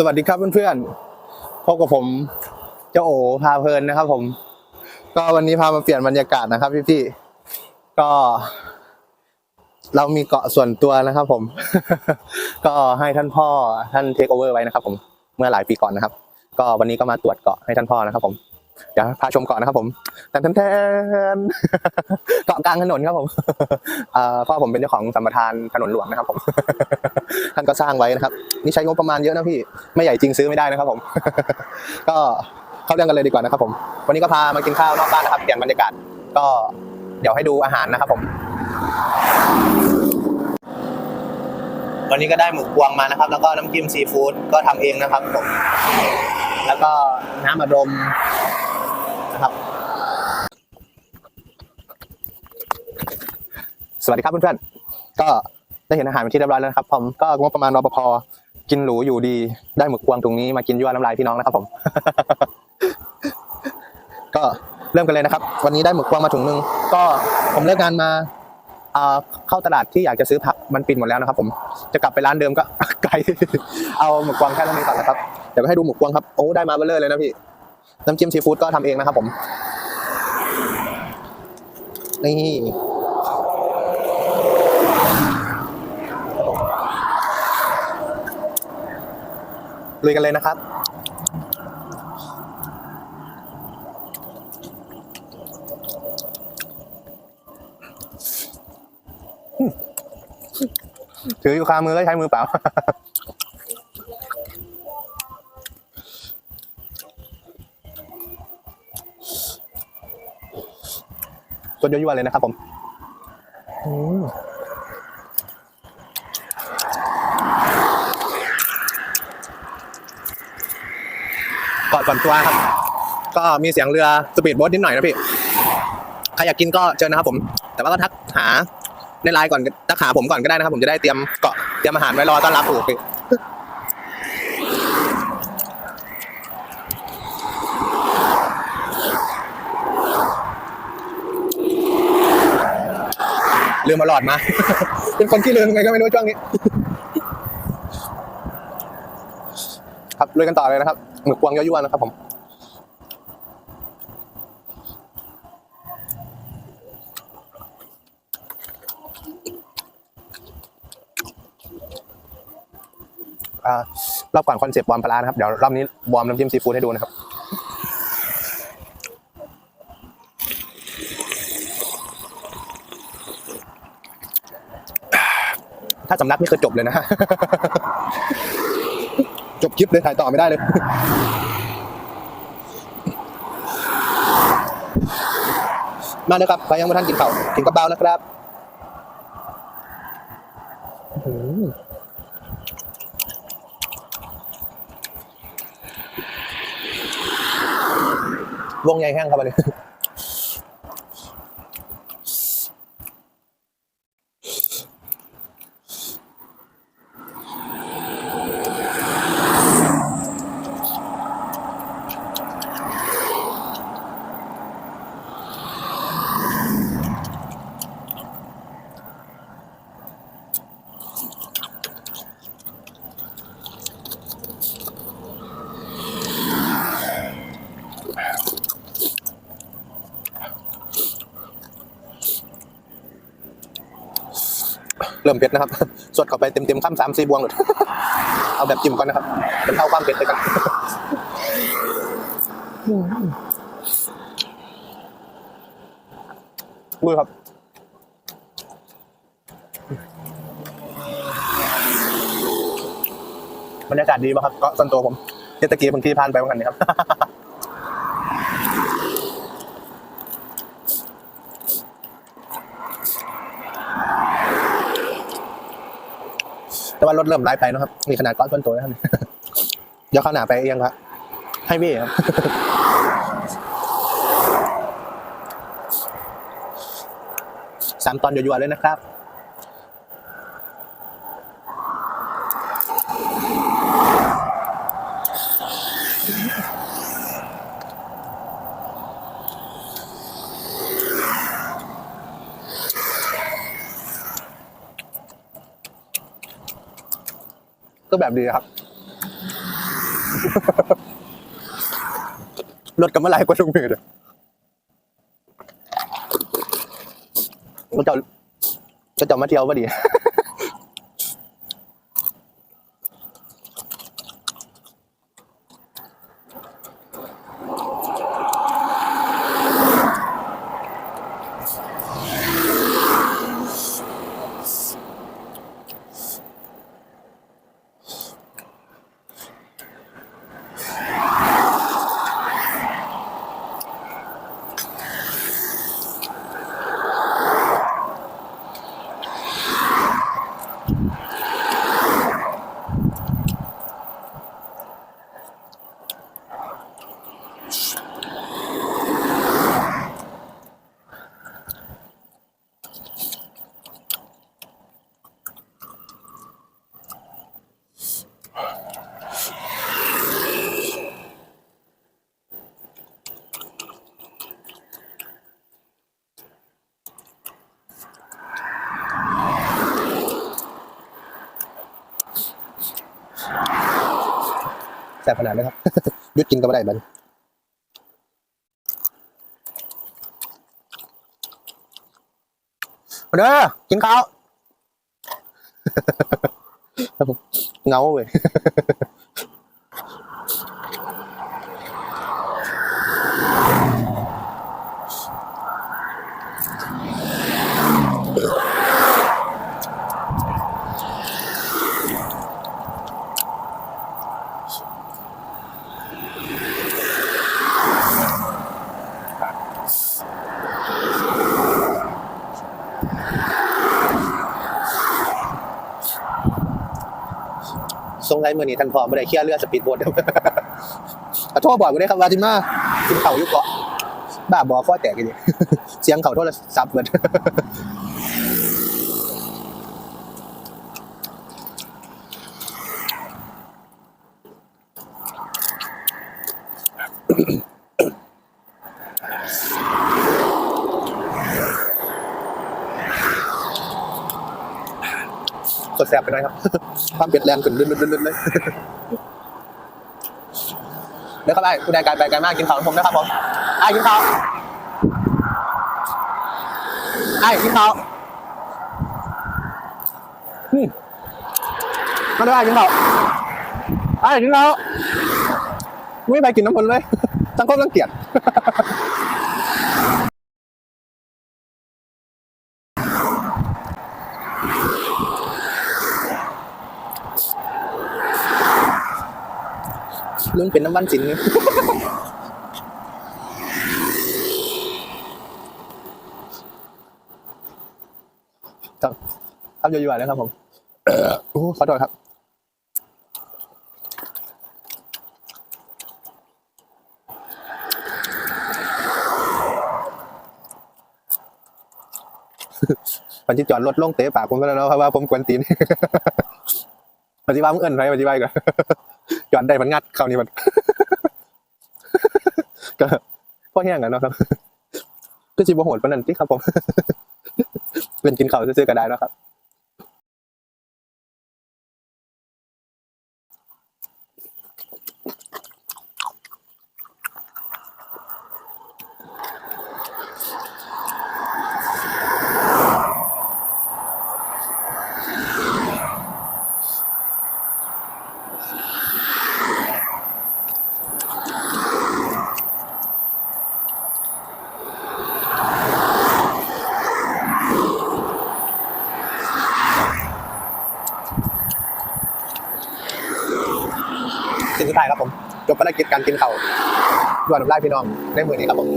สวัสดีครับเพื่อนๆ พบกับผมเจ้าโอพาเพลินนะครับ ผม ก็วันนี้พามาเปลี่ยนบรรยากาศนะครับพี่ๆ ก็ เรามีเกาะส่วนตัวนะครับ ผม ก็ให้ท่านพ่อท่านเทคโอเวอร์ไว้นะครับ ผม เมื่อหลายปีก่อนนะครับ ก็วันนี้ก็มาตรวจเกาะให้ท่านพ่อนะครับ ผม เดี๋ยวพาชมเกาะนนะครับผมแทนแทนเกาะกลางถนนครับผมเอ่อพ่อผมเป็นเจ้าของสัมปทานถนนหลวงนะครับผม ท่านก็สร้างไว้นะครับ นี่ใช้งบประมาณเยอะนะพี่ ไม่ใหญ่จริงซื้อไม่ได้นะครับผม ก็เข้าเรื่องกันเลยดีกว่านะครับผม วันนี้ก็พามากินข้าวนอกบ้านนะครับ เปลี่ยนบรรยากาศ ก็เดี๋ยวให้ดูอาหารนะครับผมวันนี้ก็ได้หมูพวงมานะครับ แล้วก็น้ำจิ้มซีฟู้ดก็ทำเองนะครับผม แล้วก็น้ำอัดลมนะครับ สวัสดีครับเพื่อนๆ ก็ได้เห็นอาหารเป็นที่เรียบร้อยแล้วนะครับ ผมก็งบประมาณรปภกินหรูอยู่ดี ได้หมึกพวงตรงนี้มากินยั่วน้ำลายพี่น้องนะครับผม ก็เริ่มกันเลยนะครับ วันนี้ได้หมึกพวงมาถุงนึง ก็ผมเลิกงานมาเข้าตลาดที่อยากจะซื้อผักมันปิดหมดแล้วนะครับ ผมจะกลับไปร้านเดิมก็ไกล เอาหมึกพวงแค่ตรงนี้ก่อนนะครับ ดี๋ยวไปให้ดูหมึกพวงครับโอ้ได้มาเบลอเลยนะพี่น้ำจิ้มซีฟู้ดก็ทำเองนะครับผมนี่ลุยกันเลยนะครับถืออยู่คามือก็ใช้มือเปล่า สดยั่วๆเลยนะครับผมเกาะก่อนตัวครับ ก็มีเสียงเรือสปีดโบ๊ทนิดหน่อยนะพี่ ใครอยากกินก็เชิญนะครับผม แต่ว่าก็ทักหาในไลน์ก่อนทักหาผมก่อนก็ได้นะครับ ผมจะได้เตรียมเกาะเตรียมอาหารไว้รอต้อนรับถูกพี่ ลืมมาหลอดมา เป็นคนที่ลืมไงก็ไม่รู้ช่วงนี้ ครับลุยกันต่อเลยนะครับหมึกพวงยั่วๆนะครับผมอ่ารอบก่อนคอนเซปต์วอร์มปลาร้านะครับ เดี๋ยวรอบนี้วอร์มน้ำจิ้มซีฟู้ดให้ดูนะครับ สำนักนี่คือจบเลยนะ จบคลิปเลยถ่ายต่อไม่ได้เลยมาเลยครับใครยังไม่ทันกินข้าวกินกระเป๋านะครับวงใหญ่แห้งครับอันนี้ ริ่มเผ็ดนะครับ สดเข้าไปเต็มๆข้ามสามสี่บวงเลยเอาแบบจิ้มก่อนนะครับเป็นเท่าความเผ็ดเลยกันมือครับ บรรยากาศดีป่ะครับเก็ส่วนตัวผมเจตสกีบางทีผ่านไปเหมือนกันนะครับ ว่ารถเริ่มไล่ไปนะครับ มีขนาดก้อนต้นตัวนะครับเดี๋ยวข้าหนาไปเองครับ ให้พี่ครับสามตอนยั่วๆเลยนะครับ ก็แบบดีครับรถกับมาหลกว่าทุกมือเลยเราจะจะจะมาเที่ยวพอดี ซ่บขนาดไหมครับยุดกินก็ไม่ได้บันมาเด้อกินข้าวเงาเว้ยท รงไรมือนี้ท่านพอไม่ได้เคลียร์เรือสปีดโบ๊ทขอโทษบอกกูได้ครับวาจิมากินเข่ายุเกาะบ้าบอข้อแตกกันดิเสียงเข่าโทรศัพท์เบิด สดแสบไปหน่อยครับความเปลี่ยนแรงขึ้นลื่นๆๆๆเลยเดี๋ยวครับไอ้คุณนายกายไปไกลมากกินข้าวผมนะครับผมไอ้กินข้าวไอ้กินข้าวอืมมาด้วยไอ้กินข้าวไอ้กินข้าวไม่ไปกินน้ำพนเลยสังคมรังเกียจ ลุ้นเป็นน้ำวันสินครับครับอยู่ๆนะครับผมโอ้ขอโทษครับวันที่จอดรถลงเตะปากผมก็แล้วเนาะเพราะว่าผมกวนตีนปฏิบัติมึงเอินไปปฏิบัติก่อน จอนได้มันงัดคราวนี้มัน ก็พ่อแห้งกันเนาะครับก็ชิบโหดปนนันที่ครับผมเป็นกินข้าวซื้อๆก็ได้นะครับ สิ่งสุดท้ายครับผมจบภาร กิจการกินข้าด่วยน้ำลายพี่น้องในมือนี้ครับผม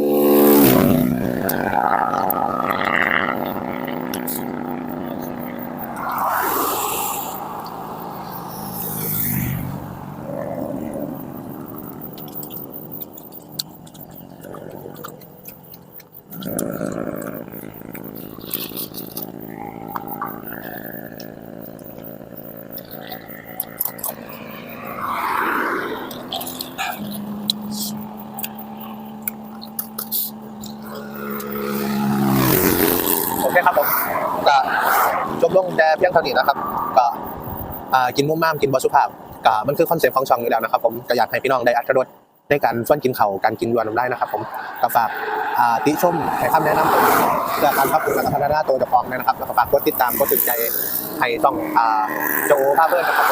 โอเคครับผมก็จบ ลงแต่เพียงเท่านี้นะครับ ก็กินมุ่มม่ามกินบอสุภาพก็มันคือคอนเซ็ปต์ของช่องอยู่แล้วนะครับผมก็อยากให้พี่น้องได้อัตรสในการส่วนกินเขาการกินยวนได้นะครับ ผมก็ฝากติชมให้คำแนะนำผมเพื่อการพัฒนาพัฒนาตัวเจ้าของนะครับแล้วก็ฝากกดติดตามกดติดใจให้ช่องโจภาพเพื่อนนะครับ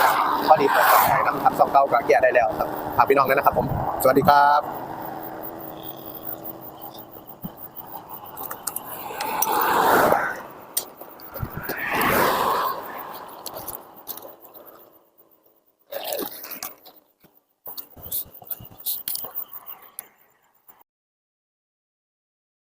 พอดีเปิดช่องใหม่นะครับช่องเก่าก็เกียร์ได้แล้วครับฝากพี่น้องด้วยนะครับผม สวัสดีครับ